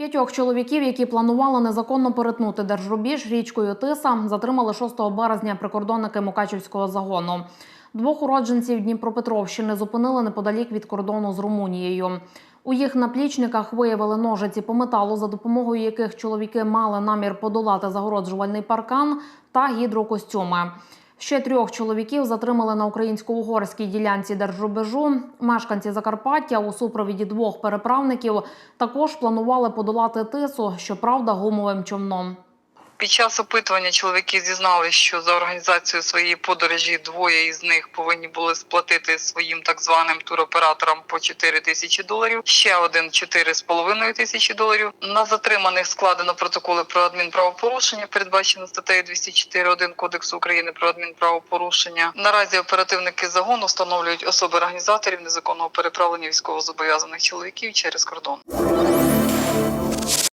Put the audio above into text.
П'ятьох чоловіків, які планували незаконно перетнути держрубіж річкою Тиса, затримали 6 березня прикордонники Мукачівського загону. Двох уродженців Дніпропетровщини зупинили неподалік від кордону з Румунією. У їх наплічниках виявили ножиці по металу, за допомогою яких чоловіки мали намір подолати загороджувальний паркан та гідрокостюми. Ще трьох чоловіків затримали на українсько-угорській ділянці держрубежу. Мешканці Закарпаття у супровіді двох переправників також планували подолати тису, щоправда, гумовим човном. Під час опитування чоловіки зізналися, що за організацію своєї подорожі двоє із них повинні були сплатити своїм так званим туроператорам по 4 тисячі доларів, ще один 4,5 тисячі доларів. На затриманих складено протоколи про адмінправопорушення, передбачено статтею 204.1 Кодексу України про адмінправопорушення. Наразі оперативники загону встановлюють особи організаторів незаконного переправлення військовозобов'язаних чоловіків через кордон.